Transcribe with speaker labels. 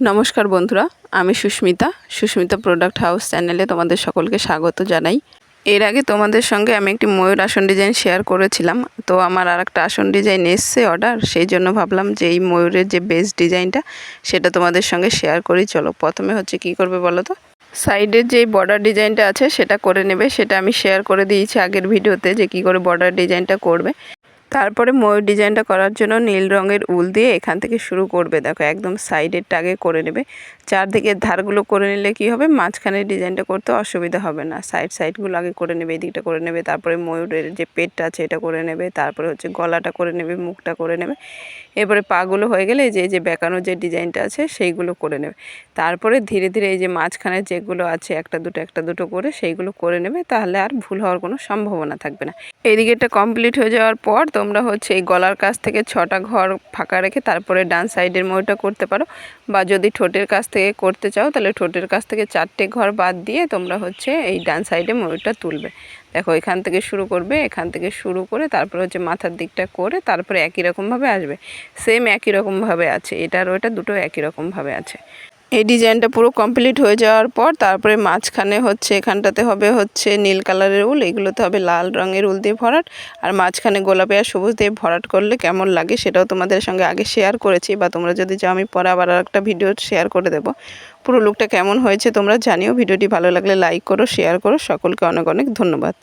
Speaker 1: নমস্কার বন্ধুরা, আমি সুস্মিতা সুস্মিতা প্রোডাক্ট হাউস চ্যানেলে তোমাদের সকলকে স্বাগত জানাই। এর আগে তোমাদের সঙ্গে আমি একটি ময়ূর আসন ডিজাইন শেয়ার করেছিলাম, তো আমার আর একটা আসন ডিজাইন এসছে অর্ডার সেই জন্য ভাবলাম যে এই ময়ূরের যে বেস ডিজাইনটা সেটা তোমাদের সঙ্গে শেয়ার করি। চলো, প্রথমে হচ্ছে কি করবে বলো তো? সাইডের যে বর্ডার ডিজাইনটা আছে, সেটা করে নেবে, সেটা আমি শেয়ার করে দিয়েছি আগের ভিডিওতে যে কি করে বর্ডার ডিজাইনটা করবে। তারপরে ময়ূর ডিজাইনটা করার জন্য নীল রঙের উল দিয়ে এখান থেকে শুরু করবে। দেখো, একদম সাইডেরটা আগে করে নেবে। চারদিকের ধারগুলো করে নিলে কি হবে? মাঝখানে ডিজাইনটা করতে অসুবিধা হবে না। সাইড সাইডগুলো আগে করে নেবে, এদিকটা করে নেবে, তারপরে ময়ূরের যে পেটটা আছে এটা করে নেবে, তারপরে হচ্ছে গলাটা করে নেবে, মুখটা করে নেবে। এরপরে পাগুলো হয়ে গেলে এই যে এই যে বেঁকানো যে ডিজাইনটা আছে, সেইগুলো করে নেবে। তারপরে ধীরে ধীরে এই যে মাঝখানে যেগুলো আছে, একটা দুটো একটা দুটো করে সেইগুলো করে নেবে, তাহলে আর ভুল হওয়ার কোনো সম্ভাবনা থাকবে না। এদিকেটা কমপ্লিট হয়ে যাওয়ার পর তোমরা হচ্ছে এই গলার কাছ থেকে ছটা ঘর ফাঁকা রেখে তারপরে ডান সাইডের ময়টা করতে পারো। বা যদি ঠোঁটের কাছ থেকে করতে চাও, তাহলে ঠোঁটের কাছ থেকে চারটে ঘর বাদ দিয়ে তোমরা হচ্ছে এই ডান সাইডে ময়ূরটা তুলবে। দেখো, এখান থেকে শুরু করবে, এখান থেকে শুরু করে তারপরে হচ্ছে মাথার দিকটা করে তারপরে একই রকমভাবে আসবে। সেম একই রকমভাবে আছে, এটার ওটা দুটো একই রকমভাবে আছে। এই ডিজাইনটা পুরো কমপ্লিট হয়ে যাওয়ার পর তারপরে মাঝখানে হচ্ছে, এখানটাতে হবে হচ্ছে নীল কালারের উল, এগুলোতে হবে লাল রঙের উল দিয়ে ভরাট, আর মাঝখানে গোলাপি আর সবুজ দিয়ে ভরাট করলে কেমন লাগে সেটাও তোমাদের সঙ্গে আগে শেয়ার করেছি, বা তোমরা যদি চাও আমি পরে আবার একটা ভিডিও শেয়ার করে দেবো। পুরো লুকটা কেমন হয়েছে তোমরা জানিও ভিডিওটি ভালো লাগলে লাইক করো শেয়ার করো, সকলকে অনেক অনেক ধন্যবাদ।